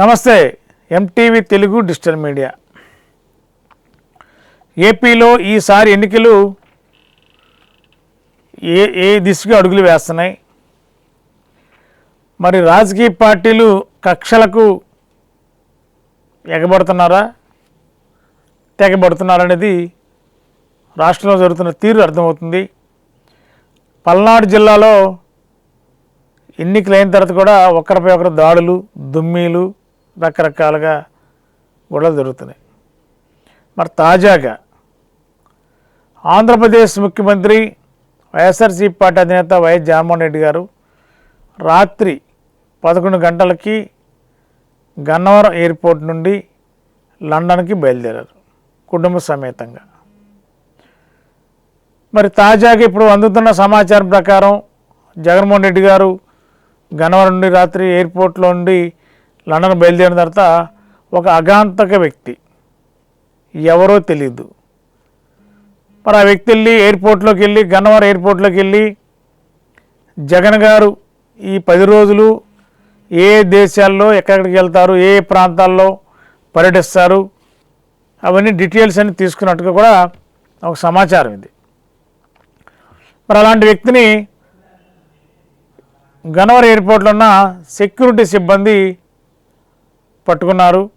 నమస్తే MTV Telugu digital media. ఏపీలో ఈసారి ఎన్నికలు ఏ ఏ దిశగా అడుగులు వేస్తున్నాయి? మరి రాజకీయ పార్టీలు కక్షలకు ఎగబడుతున్నారా? తెగబడుతున్నారనేది రాష్ట్రంలో జరుగుతున్న తీరు అర్థమవుతుంది. పల్నాడు జిల్లాలో ఎన్నికలైన తర్వాత కూడా ఒకరిపై ఒకరు దాడులు దుమ్మీలు రకరకాలుగా గొడవలు జరుగుతున్నాయి. మరి తాజాగా ఆంధ్రప్రదేశ్ ముఖ్యమంత్రి వైఎస్ఆర్సీ పార్టీ అధినేత వైఎస్ జగన్మోహన్ రెడ్డి గారు రాత్రి పదకొండు గంటలకి గన్నవరం ఎయిర్పోర్ట్ నుండి లండన్కి బయలుదేరారు కుటుంబ సమేతంగా. మరి తాజాగా ఇప్పుడు అందుతున్న సమాచారం ప్రకారం జగన్మోహన్ రెడ్డి గారు గన్నవరం నుండి రాత్రి ఎయిర్పోర్ట్లో నుండి లండన్ బయలుదేరిన తర్వాత ఒక అగాంతక వ్యక్తి. ఎవరో తెలియదు మరి ఆ వ్యక్తి వెళ్ళి ఎయిర్పోర్ట్లోకి వెళ్ళి గన్నవరం ఎయిర్పోర్ట్లోకి వెళ్ళి జగన్ గారు ఈ పది రోజులు ఏ దేశాల్లో ఎక్కడికి వెళ్తారు ఏ ప్రాంతాల్లో పర్యటిస్తారు అవన్నీ డీటెయిల్స్ అన్ని తీసుకున్నట్టుగా కూడా ఒక సమాచారం ఇది. మరి అలాంటి వ్యక్తిని గన్నవరం ఎయిర్పోర్ట్లో ఉన్న సెక్యూరిటీ సిబ్బంది పట్టుకున్నారు.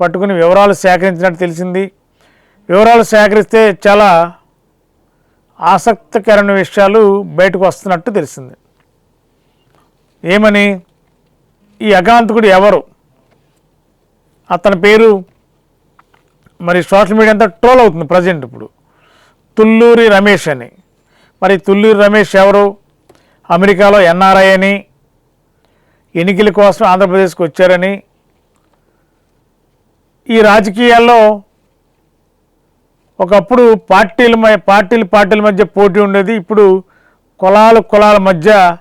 పట్టుకుని వివరాలు సేకరించినట్టు తెలిసింది. వివరాలు సేకరిస్తే చాలా ఆసక్తికరమైన విషయాలు బయటకు వస్తున్నట్టు తెలిసింది. ఏమని? ఈ అగాంతకుడు ఎవరు? అతని పేరు మరి సోషల్ మీడియా అంతా ట్రోల్ అవుతుంది ప్రజెంట్ ఇప్పుడు. తుల్లూరి రమేష్ అని. మరి తుల్లూరి రమేష్ ఎవరు? అమెరికాలో ఎన్ఆర్ఐ అని. ఎన్నికల కోసం ఆంధ్రప్రదేశ్కి వచ్చారని. ఈ రాజకీయాల్లో ఒకప్పుడు పార్టీల మ- పార్టీల పార్టీల మధ్య పోటీ ఉండేది. ఇప్పుడు కులాల కులాల మధ్య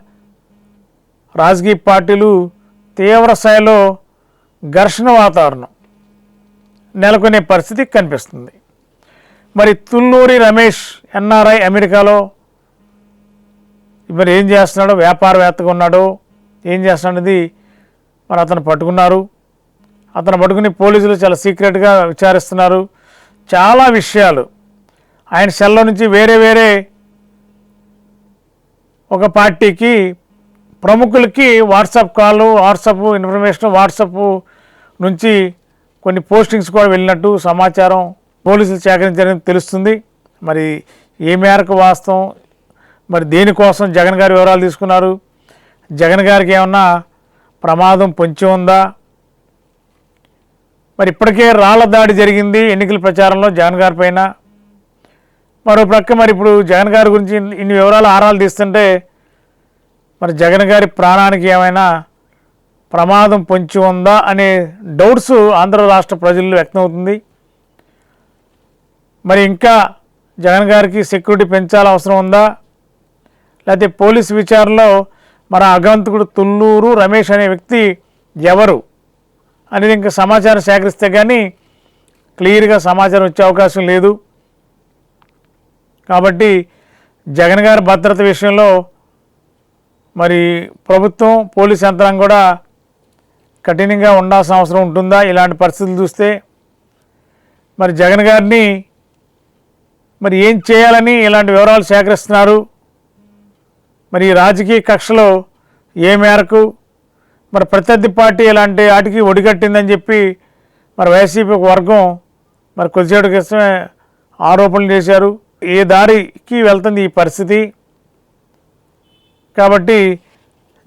రాజకీయ పార్టీలు తీవ్ర స్థాయిలో ఘర్షణ వాతావరణం నెలకొనే పరిస్థితి కనిపిస్తుంది. మరి తుల్లూరి రమేష్ ఎన్ఆర్ఐ అమెరికాలో మరి ఏం చేస్తున్నాడో? వ్యాపారవేత్తగా ఉన్నాడో. ఏం చేస్తున్నాడది మరి అతను పట్టుకున్నారు. అతను పట్టుకుని పోలీసులు చాలా సీక్రెట్గా విచారిస్తున్నారు. చాలా విషయాలు. ఆయన సెల్లో నుంచి వేరే వేరే ఒక పార్టీకి ప్రముఖులకి WhatsApp call WhatsApp information WhatsApp నుంచి కొన్ని పోస్టింగ్స్ కూడా వెళ్ళినట్టు సమాచారం పోలీసులు సేకరించారని తెలుస్తుంది. మరి ఏ మేరకు వాస్తవం? మరి దేనికోసం జగన్ గారి వివరాలు తీసుకున్నారు? జగన్ గారికి ఏమన్నా ప్రమాదం పొంచి ఉందా? మరి ఇప్పటికే రాళ్ళ దాడి జరిగింది ఎన్నికల ప్రచారంలో జగన్ గారి పైన. మరో ప్రక్క మరి ఇప్పుడు జగన్ గారి గురించి ఇన్ని- వివరాలు ఆరాలు తీస్తుంటే మరి జగన్ గారి ప్రాణానికి ఏమైనా ప్రమాదం పొంచి ఉందా అనే డౌట్స్ ఆంధ్ర రాష్ట్ర ప్రజల్లో వ్యక్తమవుతుంది మరి ఇంకా జగన్ గారికి సెక్యూరిటీ పెంచాల అవసరం ఉందా? లేకపోతే పోలీస్ విచారణలో మన అగంతకుడు తుల్లూరు రమేష్ అనే వ్యక్తి ఎవరు? అనేది ఇంకా సమాచారం సేకరిస్తే కానీ క్లియర్గా సమాచారం వచ్చే అవకాశం లేదు. కాబట్టి జగన్ గారి భద్రత విషయంలో మరి ప్రభుత్వం పోలీస్ యంత్రాంగం కూడా కఠినంగా ఉండాల్సిన అవసరం ఉంటుందా? ఇలాంటి పరిస్థితులు చూస్తే మరి జగన్ గారిని మరి ఏం చేయాలని ఇలాంటి వివరాలు సేకరిస్తున్నారు? మరి ఈ రాజకీయ కక్షలో ఏ మేరకు మరి ప్రత్యర్థి పార్టీ ఇలాంటి వాటికి ఒడిగట్టిందని చెప్పి మరి వైసీపీ ఒక వర్గం మరి కొద్దిసేపటి క్రితమే ఆరోపణలు చేశారు. ఏ దారికి వెళ్తుంది ఈ పరిస్థితి? కాబట్టి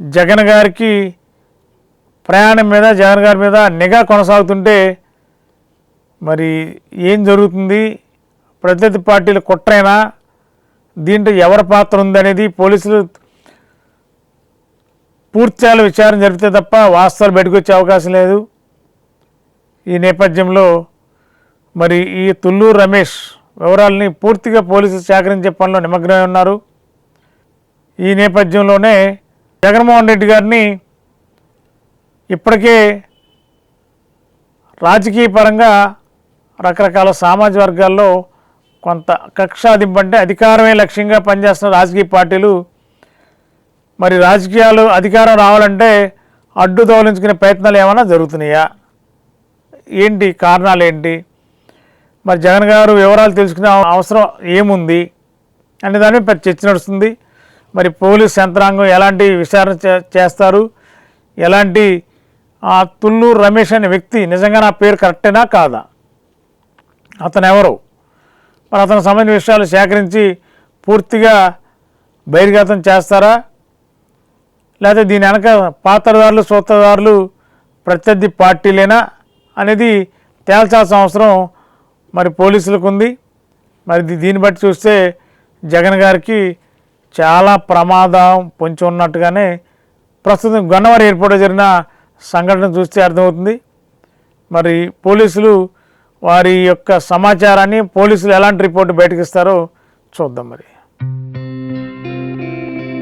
జగన్ గారికి ప్రయాణం మీద జగన్ గారి మీద నిఘా కొనసాగుతుంటే మరి ఏం జరుగుతుంది? ప్రత్యర్థి పార్టీల కుట్రైనా? దీంట్లో ఎవరి పాత్ర ఉందనేది పోలీసులు పూర్త్యాల విచారణ జరిపితే తప్ప వాస్తవాలు బయటకొచ్చే అవకాశం లేదు. ఈ నేపథ్యంలో మరి ఈ తుల్లూరు రమేష్ వివరాలని పూర్తిగా పోలీసులు సేకరించే పనిలో నిమగ్నమై ఉన్నారు. ఈ నేపథ్యంలోనే జగన్మోహన్ రెడ్డి గారిని ఇప్పటికే రాజకీయ పరంగా రకరకాల సామాజిక వర్గాల్లో కొంత కక్షాదింపు అంటే అధికారమే లక్ష్యంగా పనిచేస్తున్న రాజకీయ పార్టీలు మరి రాజకీయాలు అధికారం రావాలంటే అడ్డు తోలించుకునే ప్రయత్నాలు ఏమైనా జరుగుతున్నాయా? ఏంటి కారణాలు ఏంటి? మరి జగన్ గారు వివరాలు తెలుసుకునే అవసరం ఏముంది? అనే దాని మీద చర్చ నడుస్తుంది. మరి పోలీస్ యంత్రాంగం ఎలాంటి విచారణ చేస్తారు? ఎలాంటి ఆ తుళ్ళూరు రమేష్ అనే వ్యక్తి నిజంగా నా పేరు కరెక్టేనా కాదా? అతను ఎవరు మరి అతనికి సంబంధించిన విషయాలు సేకరించి పూర్తిగా బహిర్గతం చేస్తారా? లేకపోతే దీని వెనక పాత్రదారులు సూత్రధారులు ప్రత్యర్థి పార్టీలేనా అనేది తేల్చాల్సిన అవసరం మరి పోలీసులకు ఉంది మరి దీన్ని బట్టి చూస్తే జగన్ గారికి చాలా ప్రమాదం పొంచి ఉన్నట్టుగానే ప్రస్తుతం గన్నవరం ఎయిర్పోర్ట్లో జరిగిన సంఘటన చూస్తే అర్థమవుతుంది. మరి పోలీసులు వారి యొక్క సమాచారాన్ని పోలీసులు ఎలాంటి రిపోర్టు బయటకు ఇస్తారో చూద్దాం మరి.